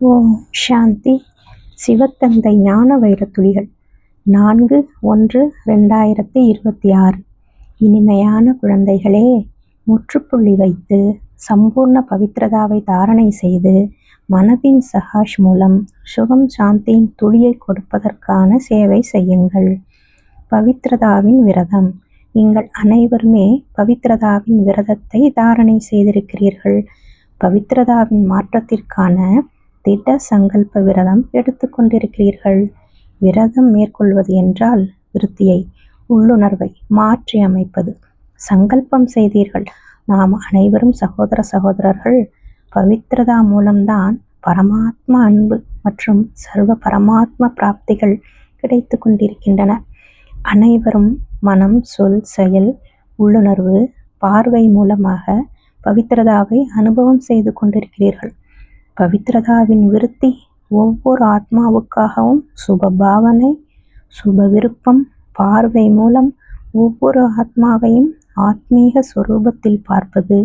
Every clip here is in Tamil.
ஓம் சாந்தி. சிவத்தந்தை ஞான வைரத்துளிகள். நான்கு ஒன்று ரெண்டாயிரத்தி இருபத்தி ஆறு. இனிமையான குழந்தைகளே முற்றுப்புள்ளி வைத்து சம்பூர்ண பவித்ரதாவை தாரணை செய்து மனதின் சகாஷ் மூலம் சுகம் சாந்தியின் துளியை கொடுப்பதற்கான சேவை செய்யுங்கள். பவித்ரதாவின் விரதம். நீங்கள் அனைவருமே பவித்ரதாவின் விரதத்தை தாரணை செய்திருக்கிறீர்கள். பவித்ரதாவின் மாற்றத்திற்கான திட சங்கல்ப விரதம் எடுத்துக்கொண்டிருக்கிறீர்கள் விரதம் மேற்கொள்வது என்றால் விருத்தியை உள்ளுணர்வை மாற்றி அமைப்பது. சங்கல்பம் செய்தீர்கள். நாம் அனைவரும் சகோதர சகோதரர்கள். பவித்ரதா மூலம்தான் பரமாத்மா அன்பு மற்றும் சர்வ பரமாத்ம பிராப்திகள் கிடைத்து கொண்டிருக்கின்றன. அனைவரும் மனம் சொல் செயல் உள்ளுணர்வு பார்வை மூலமாக பவித்ரதாவை அனுபவம் செய்து கொண்டிருக்கிறீர்கள். பவித்ரதாவின் விருத்தி ஒவ்வொரு ஆத்மாவுக்காகவும் சுப பாவனை சுப விருப்பம் பார்வை மூலம் ஒவ்வொரு ஆத்மாவையும் ஆத்மீக சுரூபத்தில் பார்ப்பது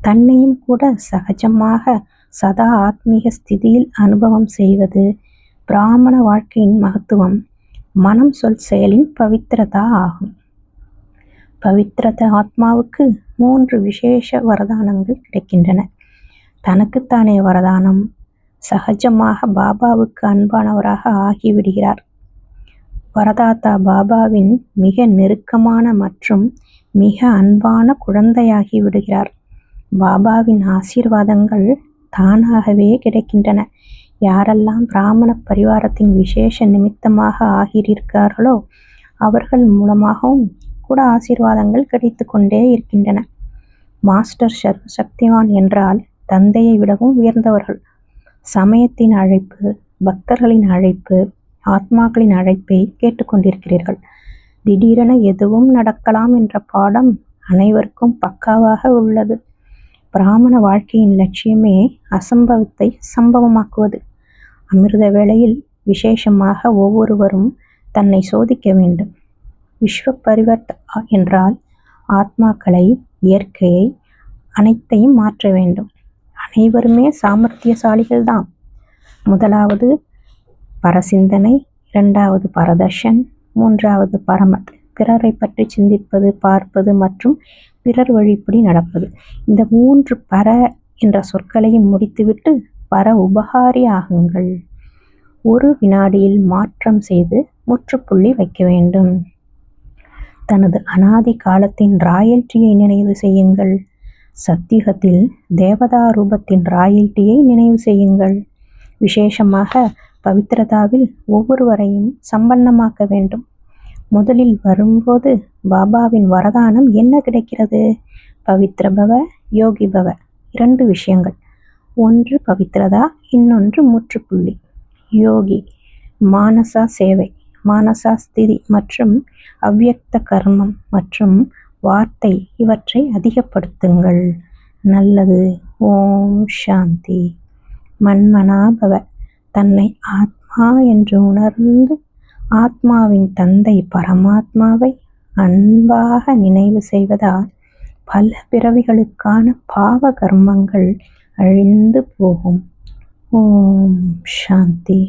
தன்னையும் கூட சகஜமாக சதா ஆத்மீக ஸ்திதியில் அனுபவம் செய்வது பிராமண வாழ்க்கையின் மகத்துவம். மனம் சொல் செயலின் பவித்ரதா ஆகும். பவித்ரத ஆத்மாவுக்கு மூன்று விசேஷ வரதானங்கள் கிடைக்கின்றன. தனக்குத்தானே வரதானம். சகஜமாக பாபாவுக்கு அன்பானவராக ஆகிவிடுகிறார். வரதாத்தா பாபாவின் மிக நெருக்கமான மற்றும் மிக அன்பான குழந்தையாகி விடுகிறார். பாபாவின் ஆசீர்வாதங்கள் தானாகவே கிடைக்கின்றன. யாரெல்லாம் பிராமண பரிவாரத்தின் விசேஷ நிமித்தமாக ஆகியிருக்கிறார்களோ அவர்கள் மூலமாகவும் கூட ஆசீர்வாதங்கள் கிடைத்து கொண்டே இருக்கின்றன. மாஸ்டர் சர்வசக்திவான் என்றால் தந்தையை விடவும் உயர்ந்தவர்கள். சமயத்தின் அழைப்பு பக்தர்களின் அழைப்பு ஆத்மாக்களின் அழைப்பை கேட்டுக்கொண்டிருக்கிறீர்கள். திடீரென எதுவும் நடக்கலாம் என்ற பாடம் அனைவருக்கும் பக்காவாக உள்ளது. பிராமண வாழ்க்கையின் லட்சியமே அசம்பவத்தை சம்பவமாக்குவது. அமிர்த வேளையில் விசேஷமாக ஒவ்வொருவரும் தன்னை சோதிக்க வேண்டும். விஸ்வ பரிவர்த்த என்றால் ஆத்மாக்களை இயற்கையை அனைத்தையும் மாற்ற வேண்டும். அனைவருமே சாமர்த்தியசாலிகள்தான். முதலாவது பரசிந்தனை இரண்டாவது பரதர்ஷன் மூன்றாவது பரமத். பிறரை பற்றி சிந்திப்பது பார்ப்பது மற்றும் பிறர் வழிப்படி நடப்பது. இந்த மூன்று பர என்ற சொற்களையும் முடித்துவிட்டு பர உபகாரி ஆகுங்கள். ஒரு வினாடியில் மாற்றம் செய்து முற்றுப்புள்ளி வைக்க வேண்டும். தனது அனாதி காலத்தின் ராயல்ட்டியை நினைவு செய்யுங்கள். சத்தியகத்தில் தேவதா ரூபத்தின் ராயல்ட்டியை நினைவு செய்யுங்கள். விசேஷமாக பவித்ரதாவில் ஒவ்வொருவரையும் சம்பன்னமாக்க வேண்டும். முதலில் வரும்போது பாபாவின் வரதானம் என்ன கிடைக்கிறது? பவித்ரபவ யோகிபவ இரண்டு விஷயங்கள். ஒன்று பவித்ரதா இன்னொன்று முற்றுப்புள்ளி. யோகி மானசா சேவை மானசா ஸ்திதி மற்றும் அவ்வியக்த கர்மம் மற்றும் வார்த்தை இவற்றை அதிகப்படுத்துங்கள். நல்லது. ஓம் சாந்தி. மன்மனாபவ. தன்னை ஆத்மா என்று உணர்ந்து ஆத்மாவின் தந்தை பரமாத்மாவை அன்பாக நினைவு செய்வதால் பல பிறவிகளுக்கான பாவ கர்மங்கள் அழிந்து போகும். ஓம் சாந்தி.